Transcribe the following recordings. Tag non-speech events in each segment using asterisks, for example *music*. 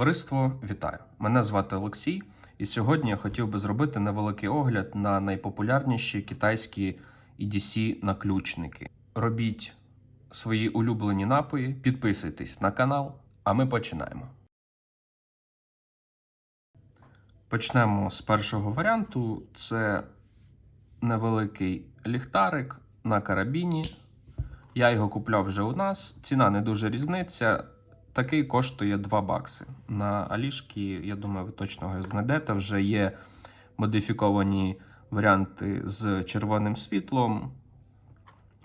Товариство, вітаю! Мене звати Олексій, і сьогодні я хотів би зробити невеликий огляд на найпопулярніші китайські EDC наключники. Робіть свої улюблені напої, підписуйтесь на канал, а ми починаємо. Почнемо з першого варіанту. Це невеликий ліхтарик на карабіні. Я його купляв вже у нас. Ціна не дуже різниця. Такий коштує 2 бакси. На Алішки, я думаю, ви точно його знайдете. Вже є модифіковані варіанти з червоним світлом.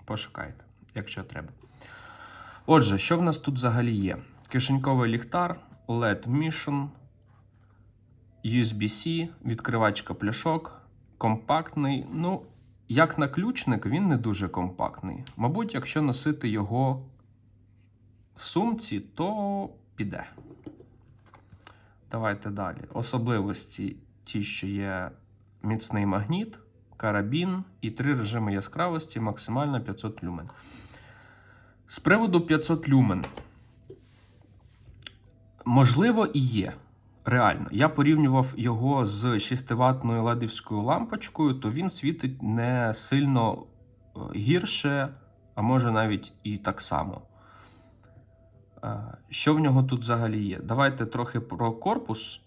Пошукайте, якщо треба. Отже, що в нас тут взагалі є? Кишеньковий ліхтар, LED Mission, USB-C, відкривачка пляшок, компактний. Ну, як наключник, він не дуже компактний. Мабуть, якщо носити його в сумці, то піде. Давайте далі. Особливості ті, що є міцний магніт, карабін і три режими яскравості, максимально 500 люмен. З приводу 500 люмен. Можливо, і є. Реально, я порівнював його з 6-ваттною ледівською лампочкою, то він світить не сильно е, гірше, а може навіть і так само. Що в нього тут взагалі є? Давайте трохи про корпус.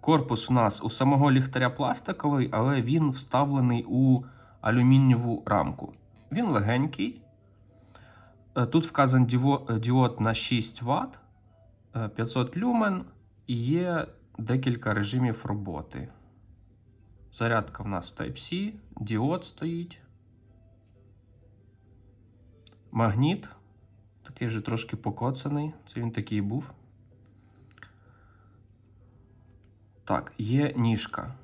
Корпус у нас у самого ліхтаря пластиковий, але він вставлений у алюмінієву рамку. Він легенький. Е, Тут вказан е, діод на 6 Вт, 500 люмен і є декілька режимів роботи. Зарядка в нас Type-C, діод стоїть. Магніт. Такий вже трошки покоцаний. Це він такий був. Так, є ніжка.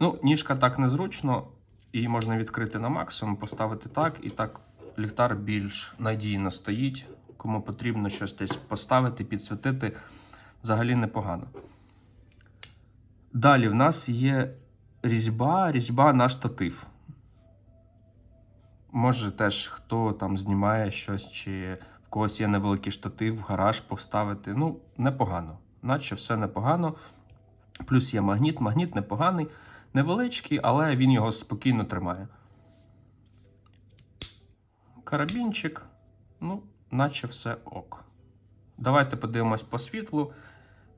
Ну, ніжка так незручно. Її можна відкрити на максимум, поставити так, і так ліхтар більш надійно стоїть. Кому потрібно щось десь поставити, підсвітити, взагалі непогано. Далі в нас є різьба, різьба на штатив. Може, теж хто там знімає щось, чи в когось є невеликий штатив, гараж поставити. Ну, непогано. Наче все непогано. Плюс є магніт. Магніт непоганий, невеличкий, але він його спокійно тримає. Карабінчик, ну, наче все ок. Давайте подивимось по світлу.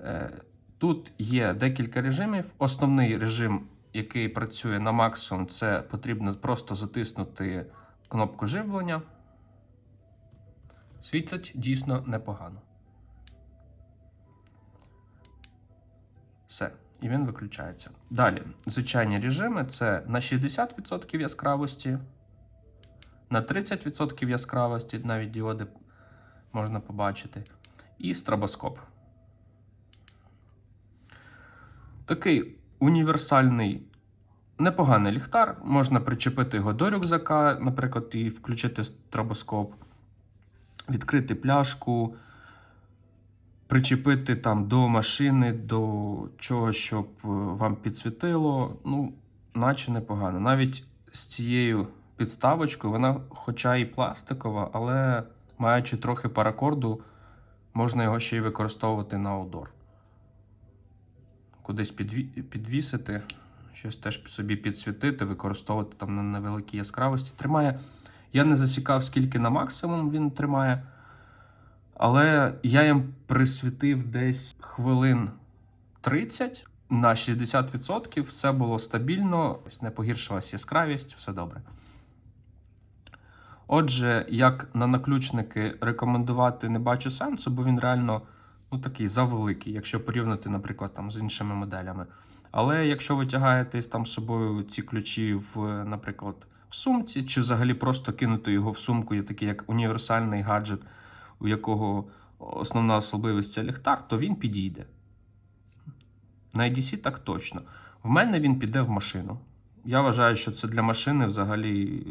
Е, Тут є декілька режимів. Основний режим, який працює на максимум, це потрібно просто затиснути кнопку живлення. Світить дійсно непогано. Все, і він виключається. Далі, звичайні режими це на 60% яскравості, на 30% яскравості, навіть діоди можна побачити, і стробоскоп. Такий універсальний, непоганий ліхтар. Можна причепити його до рюкзака, наприклад, і включити стробоскоп, відкрити пляшку, причепити там до машини, до чого, щоб е, вам підсвітило. Ну, наче непогано. Навіть з цією підставочкою, вона, хоча і пластикова, але маючи трохи паракорду, можна його ще й використовувати на аудор кудись підві- підвісити, щось теж собі підсвітити, використовувати там на невеликій яскравості. Тримає. Я не засікав, скільки на максимум він тримає. Але я їм присвітив десь хвилин 30 на 60%. Все було стабільно, не погіршилась яскравість, все добре. Отже, як на наключники рекомендувати не бачу сенсу, бо він реально ну, такий завеликий, якщо порівняти, наприклад, там, з іншими моделями. Але якщо ви тягаєте там з собою ці ключі в, наприклад, в сумці, чи взагалі просто кинути його в сумку, є такий як універсальний гаджет, у якого основна особливість це ліхтар, то він підійде. На IDC так точно. В мене він піде в машину. Я вважаю, що це для машини взагалі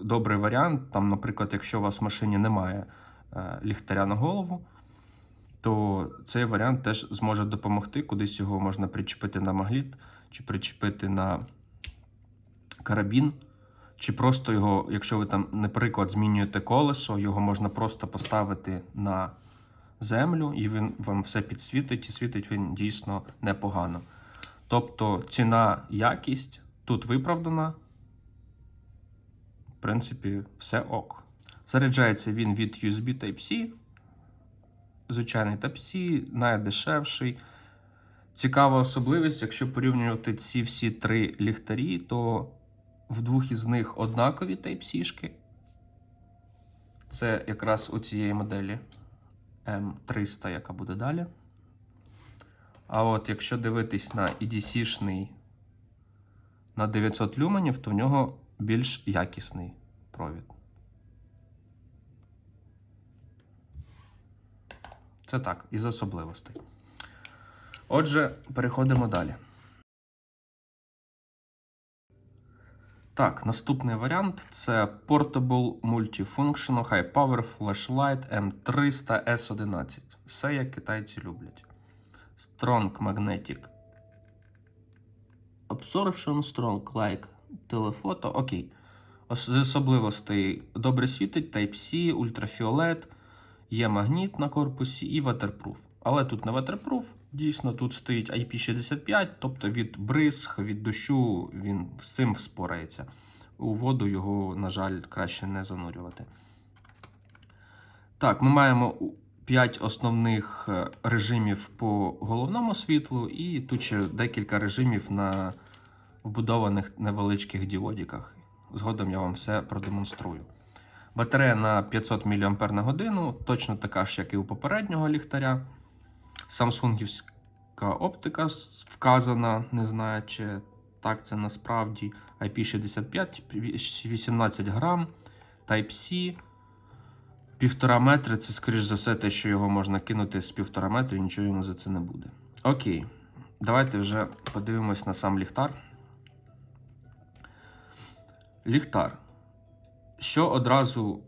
добрий варіант. Там, наприклад, якщо у вас в машині немає е, ліхтаря на голову, то цей варіант теж зможе допомогти. Кудись його можна причепити на магліт, чи причепити на карабін, чи просто його, якщо ви там, наприклад, змінюєте колесо, його можна просто поставити на землю, і він вам все підсвітить, і світить він дійсно непогано. Тобто ціна, якість тут виправдана. В принципі, все ок. Заряджається він від USB Type-C. Звичайний Type-C, найдешевший. Цікава особливість, якщо порівнювати ці всі три ліхтарі, то в двох із них однакові Type-C-шки. Це якраз у цієї моделі M300, яка буде далі. А от якщо дивитись на EDC-шний на 900 люменів, то в нього більш якісний провід. Це так, із особливостей. Отже, переходимо далі. Так, наступний варіант це Portable Multifunctional High Power Flashlight M300 S11. Все як китайці люблять. Strong Magnetic Absorption Strong Like Telephoto. Окей. З особливостей добре світить, Type-C, ультрафіолет, є магніт на корпусі і waterproof. Але тут не waterproof, дійсно тут стоїть IP65, тобто від бризг, від дощу він з цим вспорається. У воду його, на жаль, краще не занурювати. Так, ми маємо 5 основних е, режимів по головному світлу, і тут ще декілька режимів на вбудованих невеличких діодіках. Згодом я вам все продемонструю. Батарея на 500 мАч годину, точно така ж, як і у попереднього ліхтаря. Самсунгівська оптика вказана, не знаю, чи так це насправді. IP65, 18 грам, Type-C. Півтора метри це, скоріш за все, те, що його можна кинути з півтора метра, і нічого йому за це не буде. Окей, давайте вже подивимось на сам ліхтар. Ліхтар. Що одразу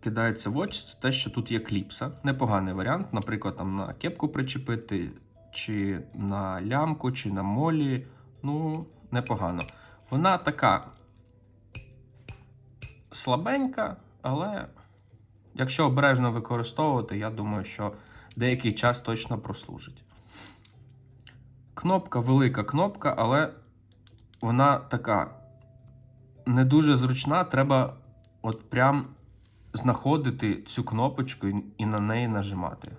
кидається в очі, це те, що тут є кліпса. Непоганий варіант, наприклад, там на кепку причепити, чи на лямку, чи на молі. Ну, непогано. Вона така слабенька, але якщо обережно використовувати, я думаю, що деякий час точно прослужить. Кнопка велика кнопка, але вона така не дуже зручна. Треба от прям знаходити цю кнопочку і- на неї нажимати.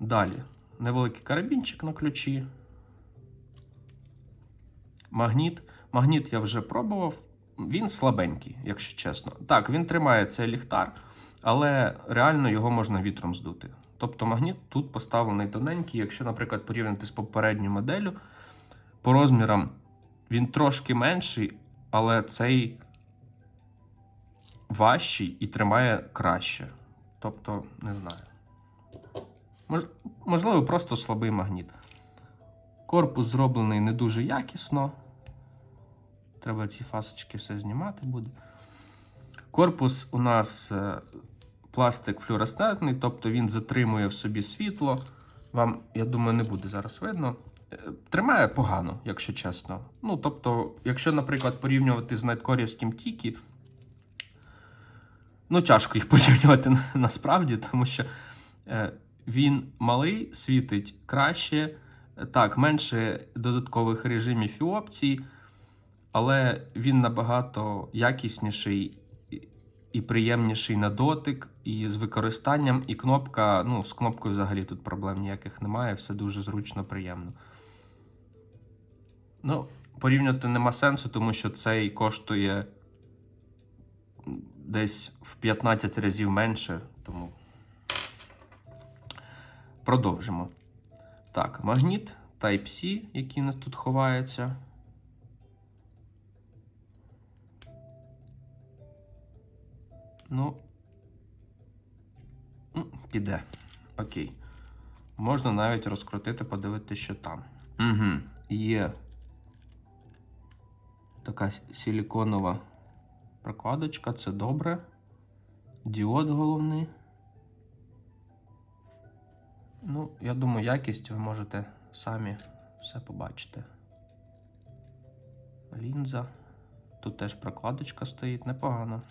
Далі. Невеликий карабінчик на ключі. Магніт. Магніт я вже пробував. Він слабенький, якщо чесно. Так, він тримає цей ліхтар, але реально його можна вітром здути. Тобто магніт тут поставлений тоненький. Якщо, наприклад, порівняти з попередньою моделлю, по розмірам він трошки менший, але цей важчий і тримає краще. Тобто, не знаю. Мож, можливо, просто слабий магніт. Корпус зроблений не дуже якісно. Треба ці фасочки все знімати буде. Корпус у нас е, пластик флюоресцентний, тобто він затримує в собі світло. Вам, я думаю, не буде зараз видно. Е, Тримає погано, якщо чесно. Ну, тобто, якщо, наприклад, порівнювати з найткорівським Тікі, ну, тяжко їх *laughs* порівнювати насправді, тому що е, він малий, світить краще, так, менше додаткових режимів і опцій, але він набагато якісніший і приємніший на дотик, і з використанням, і кнопка, ну, з кнопкою взагалі тут проблем ніяких немає, все дуже зручно, приємно. Ну, порівнювати нема сенсу, тому що цей коштує десь в 15 разів менше, тому продовжимо. Так, магніт Type-C, який у нас тут ховається. Ну, піде. Окей. Можна навіть розкрутити, подивитися, що там. Угу. Є така силіконова прокладочка, це добре. Діод головний. Ну, я думаю, якість ви можете самі все побачити. Лінза. Тут теж прокладочка стоїть непогано.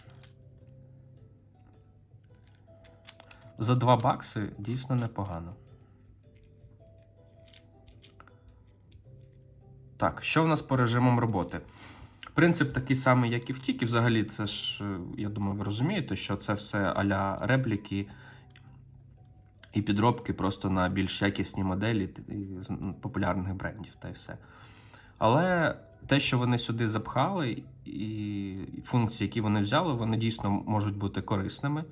за 2 бакси дійсно непогано. Так, що в нас по режимам роботи? Принцип такий самий, як і в Тікі. Взагалі, це ж, е, я думаю, ви розумієте, що це все а-ля репліки і підробки просто на більш якісні моделі популярних брендів та й все. Але те, що вони сюди запхали, і функції, які вони взяли, вони дійсно можуть бути корисними.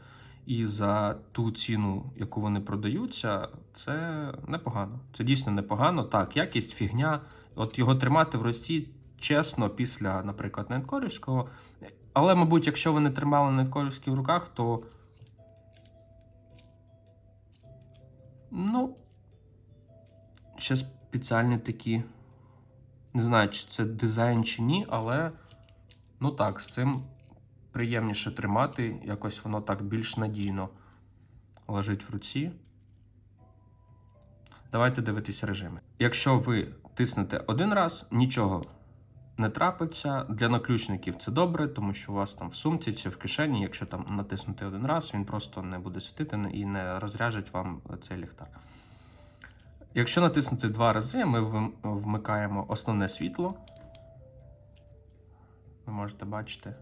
І за ту ціну, яку вони продаються, це непогано. Це дійсно непогано. Так, якість фігня. От його тримати в рості чесно після, наприклад, Найткорівського. Але, мабуть, якщо вони тримали Найткорівський в руках, то. Ну. Ще спеціальні такі. Не знаю, чи це дизайн чи ні, але. Ну так, з цим приємніше тримати. Якось воно так більш надійно лежить в руці. Давайте дивитися режими. Якщо ви тиснете один раз, нічого не трапиться. Для наключників це добре, тому що у вас там в сумці чи в кишені, якщо там натиснути один раз, він просто не буде світити і не розряжить вам цей ліхтар. Якщо натиснути два рази, ми вмикаємо основне світло. Ви можете бачити.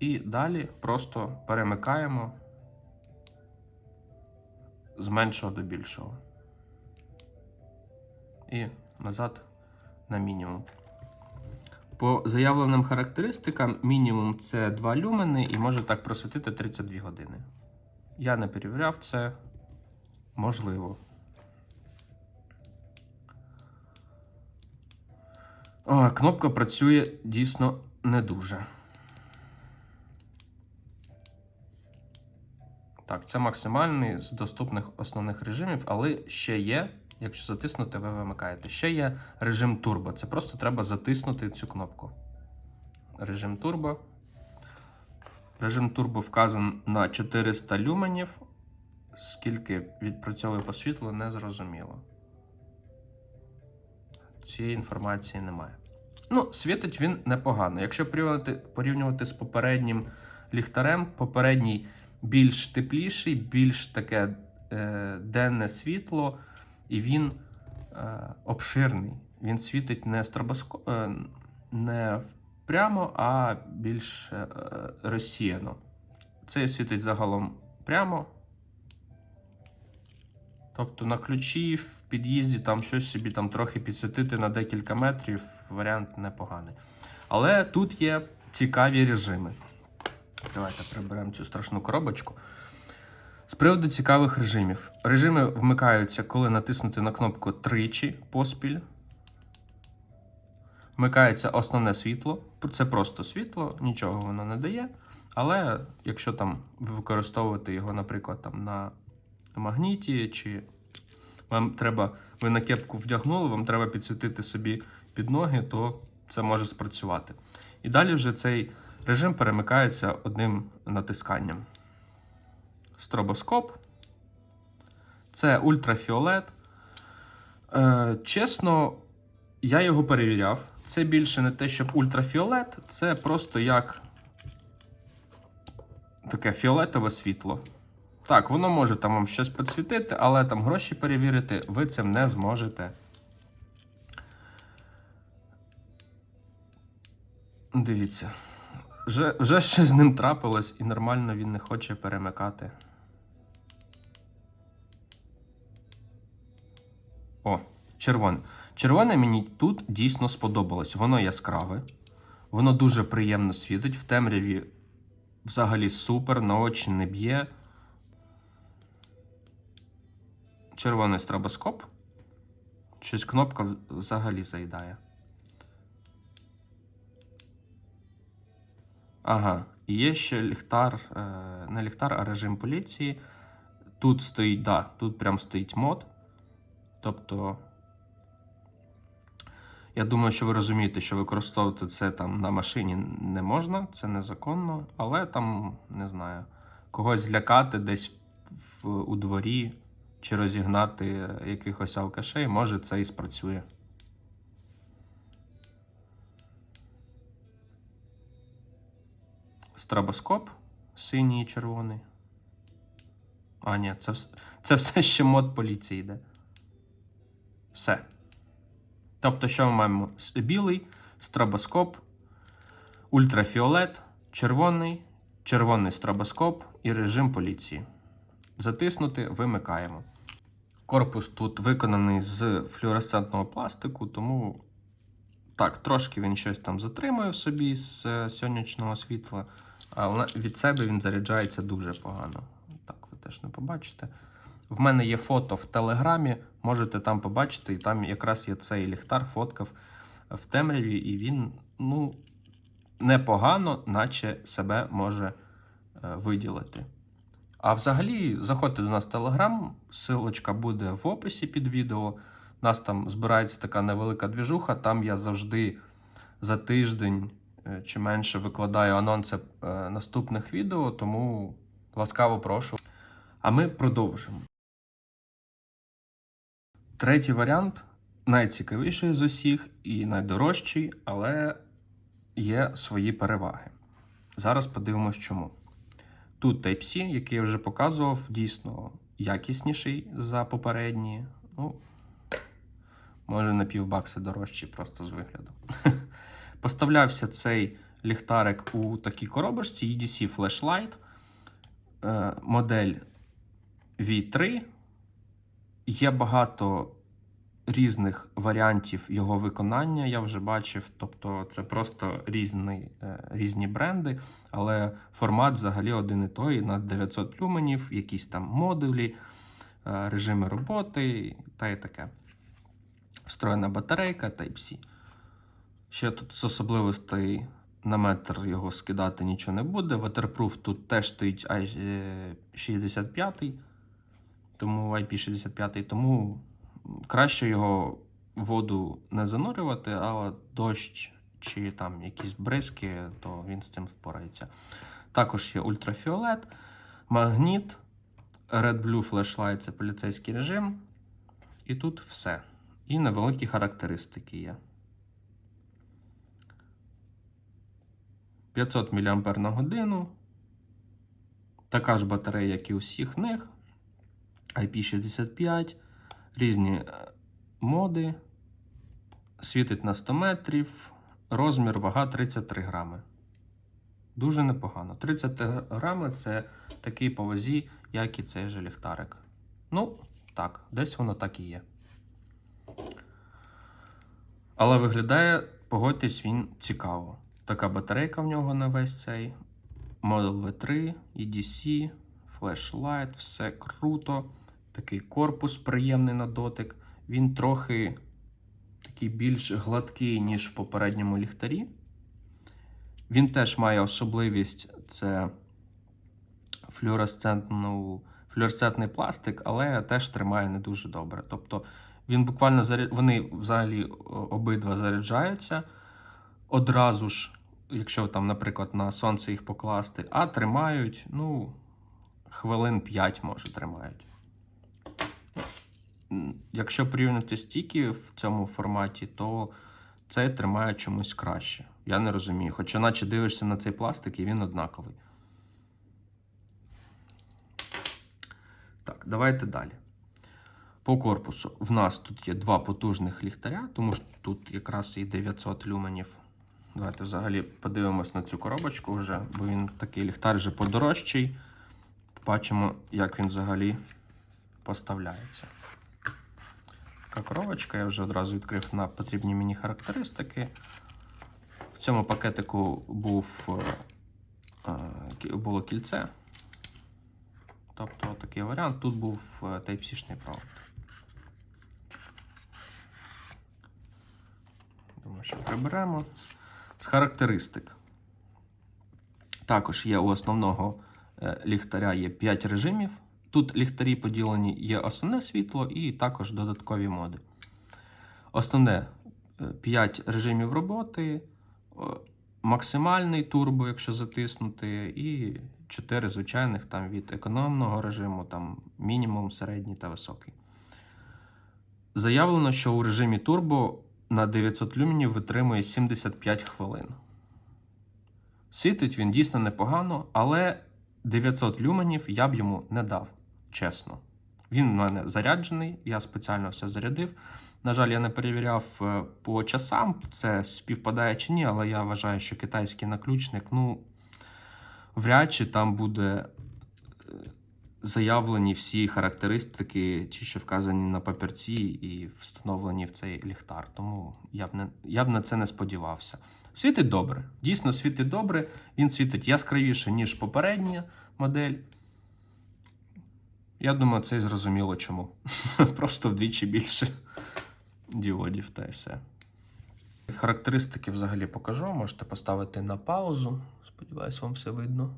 І далі просто перемикаємо з меншого до більшого. І назад на мінімум. По заявленим характеристикам, мінімум це 2 люмени і може так просвітити 32 години. Я не перевіряв це. Можливо. О, кнопка працює дійсно не дуже. Так, це максимальний з доступних основних режимів, але ще є, якщо затиснути, ви вимикаєте. Ще є режим турбо. Це просто треба затиснути цю кнопку. Режим турбо. Режим турбо вказан на 400 люменів. Скільки відпрацьовує по світлу, не зрозуміло. Цієї інформації немає. Ну, світить він непогано. Якщо порівнювати, порівнювати з попереднім ліхтарем, попередній більш тепліший, більш таке е, денне світло, і він е, обширний. Він світить не стробоско... е, не прямо, а більш е, розсіяно. Цей світить загалом прямо. Тобто на ключі в під'їзді там щось собі там трохи підсвітити на декілька метрів, варіант непоганий. Але тут є цікаві режими. Давайте приберемо цю страшну коробочку. З приводу цікавих режимів. Режими вмикаються, коли натиснути на кнопку тричі поспіль. Вмикається основне світло. Це просто світло, нічого воно не дає. Але якщо там ви використовуєте його, наприклад, там на магніті, чи вам треба, ви на кепку вдягнули, вам треба підсвітити собі під ноги, то це може спрацювати. І далі вже цей режим перемикається одним натисканням. Стробоскоп. Це ультрафіолет. Е, чесно, я його перевіряв. Це більше не те, щоб ультрафіолет, це просто як таке фіолетове світло. Так, воно може там вам щось підсвітити, але там гроші перевірити ви цим не зможете. Дивіться. Вже, вже щось з ним трапилось, і нормально він не хоче перемикати. О, червоне. Червоне мені тут дійсно сподобалось. Воно яскраве, воно дуже приємно світить. В темряві взагалі супер, на очі не б'є. Червоний стробоскоп. Щось кнопка взагалі заїдає. Ага, і є ще ліхтар, е, не ліхтар, а режим поліції. Тут стоїть, да, тут прям стоїть мод. Тобто, я думаю, що ви розумієте, що використовувати це там на машині не можна, це незаконно, але там, не знаю, когось злякати десь в, у дворі чи розігнати якихось алкашей, може це і спрацює. Стробоскоп синій і червоний. А, ні, це, це все ще мод поліції йде. Все. Тобто, що ми маємо? Білий, стробоскоп, ультрафіолет, червоний, червоний стробоскоп і режим поліції. Затиснути, вимикаємо. Корпус тут виконаний з флюоресцентного пластику, тому так, трошки він щось там затримує в собі з е, сонячного світла, але від себе він заряджається дуже погано. Так, ви теж не побачите. В мене є фото в Телеграмі, можете там побачити, і там якраз є цей ліхтар, фоткав в темряві, і він, ну, непогано, наче себе може е, виділити. А взагалі, заходьте до нас в Телеграм, силочка буде в описі під відео. У нас там збирається така невелика двіжуха. Там я завжди за тиждень чи менше викладаю анонси е, наступних відео, тому ласкаво прошу. А ми продовжимо. Третій варіант найцікавіший з усіх і найдорожчий, але є свої переваги. Зараз подивимось, чому. Тут Type-C, який я вже показував, дійсно якісніший за попередні. Ну, може на півбакси дорожчий просто з вигляду. *laughs* Поставлявся цей ліхтарик у такій коробочці EDC Flashlight, е, модель V3. Є багато різних варіантів його виконання, я вже бачив. Тобто це просто різні, е, різні бренди, але формат взагалі один і той на 900 люменів, якісь там модулі, е, режими роботи та й таке. Встроєна батарейка Type-C. Ще тут з особливостей на метр його скидати нічого не буде. Waterproof тут теж стоїть I65, тому IP65, тому краще його воду не занурювати, але дощ чи там якісь бризки, то він з цим впорається. Також є ультрафіолет, магніт, Red Blue Flashlight це поліцейський режим. І тут все. І невеликі характеристики є. 500 мАч на годину. Така ж батарея, як і у всіх них. IP65, різні е, моди. Світить на 100 метрів. Розмір вага 33 грами. Дуже непогано. 30 грами це такий по вазі, як і цей же ліхтарик. Ну, так, десь воно так і є. Але виглядає, погодьтесь, він цікаво. Така батарейка в нього на весь цей. Model V3, EDC, флешлайт, все круто. Такий корпус приємний на дотик. Він трохи такий більш гладкий, ніж в попередньому ліхтарі. Він теж має особливість це флюоресцентний пластик, але теж тримає не дуже добре. Тобто він буквально заряд... вони взагалі обидва заряджаються одразу ж, якщо там, наприклад, на сонце їх покласти, а тримають, ну, хвилин 5 може тримають. Якщо порівняти стіки в цьому форматі, то цей тримає чомусь краще. Я не розумію. Хоча наче дивишся на цей пластик і він однаковий. Так, давайте далі. По корпусу в нас тут є два потужних ліхтаря, тому що тут якраз і 900 люменів. Давайте взагалі подивимось на цю коробочку вже, бо він такий ліхтар вже подорожчий. Побачимо, як він взагалі поставляється. Така коробочка, я вже одразу відкрив на потрібні мені характеристики. В цьому пакетику був, е, е, було кільце. Тобто такий варіант. Тут був е, Type-C-шний провод. Думаю, що приберемо. З характеристик. Також є у основного е, ліхтаря є 5 режимів. Тут ліхтарі поділені є основне світло і також додаткові моди. Основне 5 режимів роботи, максимальний турбо, якщо затиснути, і 4 звичайних там від економного режиму, там мінімум, середній та високий. Заявлено, що у режимі турбо на 900 люменів витримує 75 хвилин. Світить він дійсно непогано, але 900 люменів я б йому не дав, чесно. Він в мене заряджений, я спеціально все зарядив. На жаль, я не перевіряв е, по часам, це співпадає чи ні, але я вважаю, що китайський наключник, ну, вряд чи там буде заявлені всі характеристики, ті, що вказані на папірці і встановлені в цей ліхтар. Тому я б, не, я б на це не сподівався. Світить добре, дійсно світить добре. Він світить яскравіше, ніж попередня модель. Я думаю, це і зрозуміло чому. *laughs* Просто вдвічі більше діодів та й все. Характеристики взагалі покажу. Можете поставити на паузу. Сподіваюсь, вам все видно.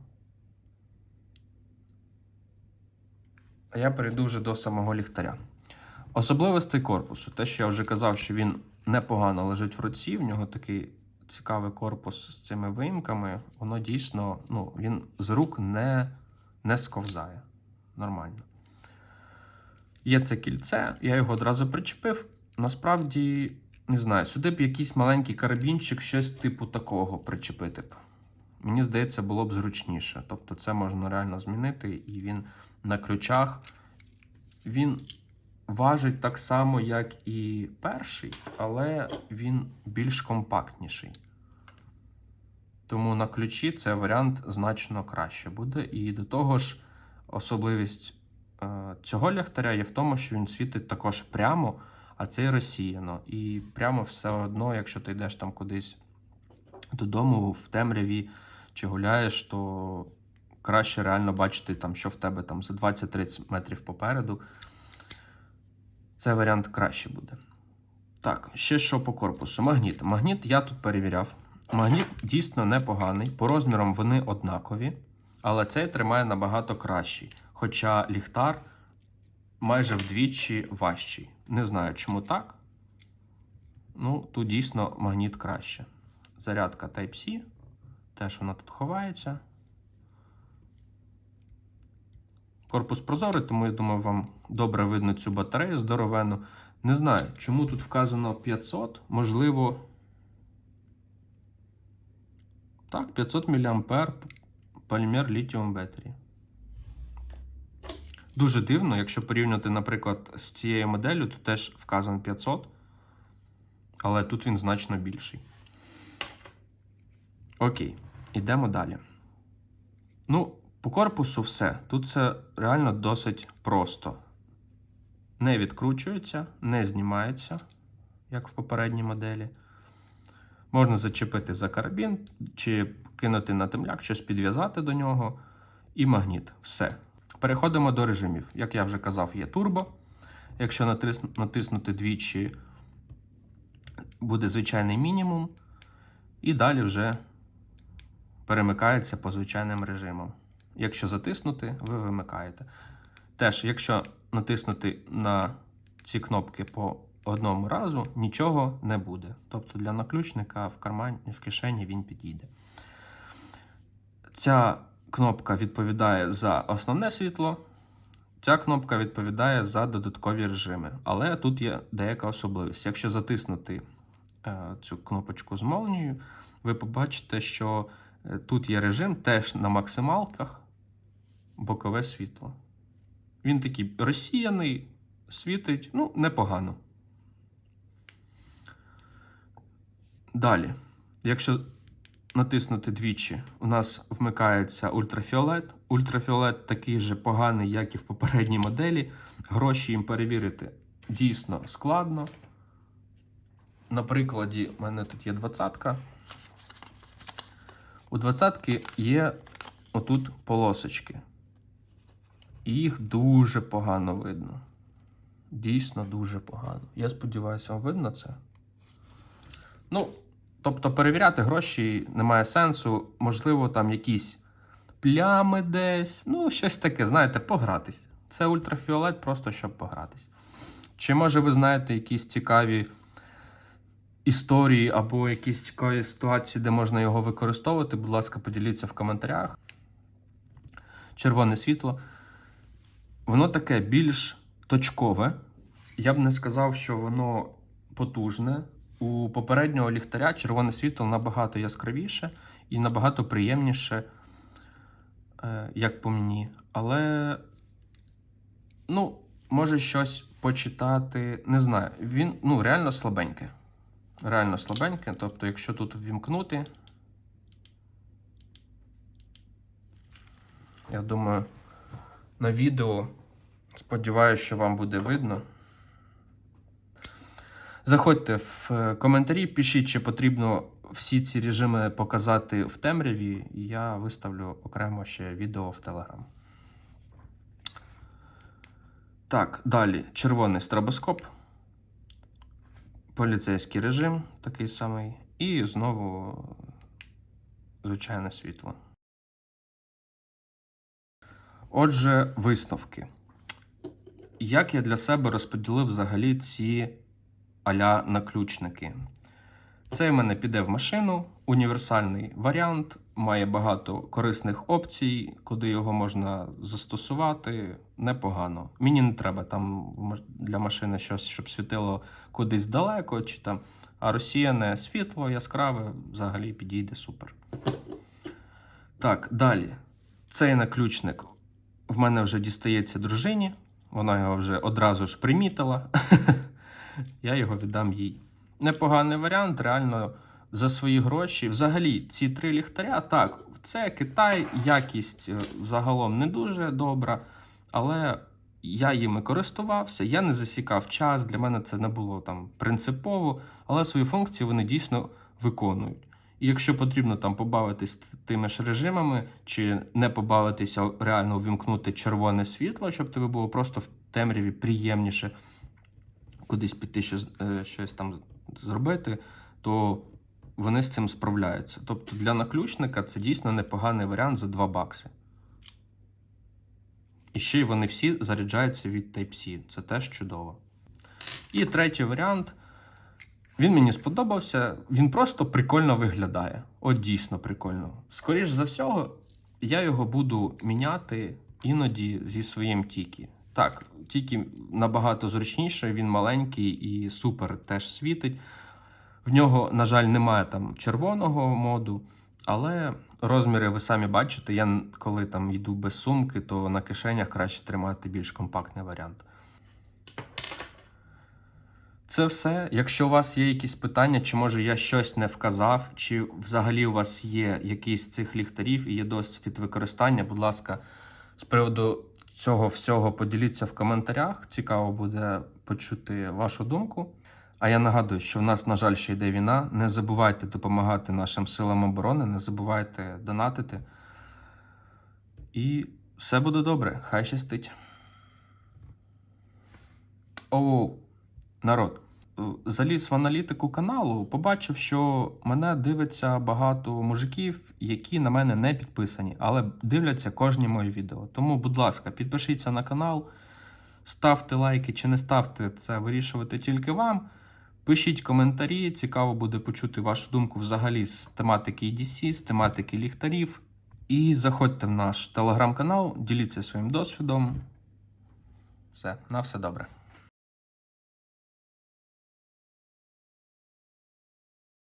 А я перейду вже до самого ліхтаря. Особливостей корпусу. Те, що я вже казав, що він непогано лежить в руці, в нього такий цікавий корпус з цими виїмками. Воно дійсно, ну, він з рук не, не сковзає. Нормально. Є це кільце, я його одразу причепив. Насправді, не знаю, сюди б якийсь маленький карабінчик, щось типу такого причепити б. Мені здається, було б зручніше. Тобто, це можна реально змінити, і він на ключах. Він важить так само, як і перший, але він більш компактніший. Тому на ключі цей варіант значно краще буде. І до того ж, особливість е, цього ліхтаря є в тому, що він світить також прямо, а цей розсіяно. І прямо все одно, якщо ти йдеш там кудись додому в темряві чи гуляєш, то краще реально бачити, там, що в тебе там за 20-30 метрів попереду. Це варіант краще буде. Так, ще що по корпусу. Магніт. Магніт я тут перевіряв. Магніт дійсно непоганий. По розмірам вони однакові, але цей тримає набагато кращий. Хоча ліхтар майже вдвічі важчий. Не знаю, чому так. Ну, тут дійсно магніт краще. Зарядка Type-C. Теж вона тут ховається. Корпус прозорий, тому я думаю, вам добре видно цю батарею здоровену. Не знаю, чому тут вказано 500, можливо. Так, 500 мА полімер Lithium Battery. Дуже дивно, якщо порівняти, наприклад, з цією моделлю, то теж вказано 500, але тут він значно більший. Окей, йдемо далі. Ну, по корпусу все. Тут це реально досить просто. Не відкручується, не знімається, як в попередній моделі. Можна зачепити за карабін, чи кинути на темляк, щось підв'язати до нього. І магніт. Все. Переходимо до режимів. Як я вже казав, є турбо. Якщо натис- натиснути двічі, буде звичайний мінімум. І далі вже перемикається по звичайним режимам. Якщо затиснути, ви вимикаєте. Теж, якщо натиснути на ці кнопки по одному разу, нічого не буде. Тобто для наключника в кармані, в кишені він підійде. Ця кнопка відповідає за основне світло. Ця кнопка відповідає за додаткові режими. Але тут є деяка особливість. Якщо затиснути е, цю кнопочку з молнією, ви побачите, що е, тут є режим теж на максималках бокове світло. Він такий розсіяний, світить, ну, непогано. Далі, якщо натиснути двічі, у нас вмикається ультрафіолет. Ультрафіолет такий же поганий, як і в попередній моделі. Гроші їм перевірити дійсно складно. На прикладі, у мене тут є двадцятка. У двадцятки є отут полосочки. І їх дуже погано видно. Дійсно дуже погано. Я сподіваюся, вам видно це. Ну, тобто, перевіряти гроші немає сенсу. Можливо, там якісь плями десь. Ну, щось таке, знаєте, погратись. Це ультрафіолет, просто щоб погратись. Чи може ви знаєте якісь цікаві історії або якісь цікаві ситуації, де можна його використовувати? Будь ласка, поділіться в коментарях. Червоне світло. Воно таке більш точкове. Я б не сказав, що воно потужне. у попереднього ліхтаря червоне світло набагато яскравіше і набагато приємніше, е, як по мені. Але, ну, може щось почитати. Не знаю. Він ну, реально слабеньке. Реально слабеньке. Тобто, якщо тут ввімкнути, я думаю, на відео. Сподіваюся, що вам буде видно. Заходьте в е, коментарі, пишіть, чи потрібно всі ці режими показати в темряві, і я виставлю окремо ще відео в Telegram. Так, далі червоний стробоскоп, поліцейський режим такий самий, і знову звичайне світло. Отже, висновки. Як я для себе розподілив взагалі ці аля наключники? Це в мене піде в машину, універсальний варіант, має багато корисних опцій, куди його можна застосувати непогано. Мені не треба там для машини щось, щоб світило кудись далеко, чи там, а розсіяне світло яскраве взагалі підійде супер. Так, далі. Цей наключник в мене вже дістається дружині. Вона його вже одразу ж примітила. *laughs* Я його віддам їй. Непоганий варіант, реально за свої гроші. Взагалі, ці три ліхтаря, так, це Китай, якість е, загалом не дуже добра, але я їми користувався, я не засікав час, для мене це не було там принципово, але свої функції вони дійсно виконують. І якщо потрібно там побавитись тими ж режимами, чи не побавитися, реально увімкнути червоне світло, щоб тобі було просто в темряві приємніше кудись піти щось, е, щось там зробити, то вони з цим справляються. Тобто для наключника це дійсно непоганий варіант за 2 бакси. І ще й вони всі заряджаються від Type-C. Це теж чудово. І третій варіант. Він мені сподобався, він просто прикольно виглядає. От дійсно прикольно. Скоріш за всього, я його буду міняти іноді зі своїм Тікі. Так, Тікі набагато зручніше, він маленький і супер теж світить. В нього, на жаль, немає там червоного моду, але розміри ви самі бачите. Я коли там йду без сумки, то на кишенях краще тримати більш компактний варіант. Це все. Якщо у вас є якісь питання, чи може я щось не вказав, чи взагалі у вас є якийсь з цих ліхтарів і є досвід використання, будь ласка, з приводу цього всього поділіться в коментарях. Цікаво буде почути вашу думку. А я нагадую, що в нас, на жаль, ще йде війна. Не забувайте допомагати нашим силам оборони, не забувайте донатити. І все буде добре. Хай щастить. Оу, народ. Заліз в аналітику каналу, побачив, що мене дивиться багато мужиків, які на мене не підписані, але дивляться кожні мої відео. Тому, будь ласка, підпишіться на канал, ставте лайки чи не ставте, це вирішувати тільки вам. Пишіть коментарі, цікаво буде почути вашу думку взагалі з тематики EDC, з тематики ліхтарів. І заходьте в наш телеграм-канал, діліться своїм досвідом. Все, на все добре.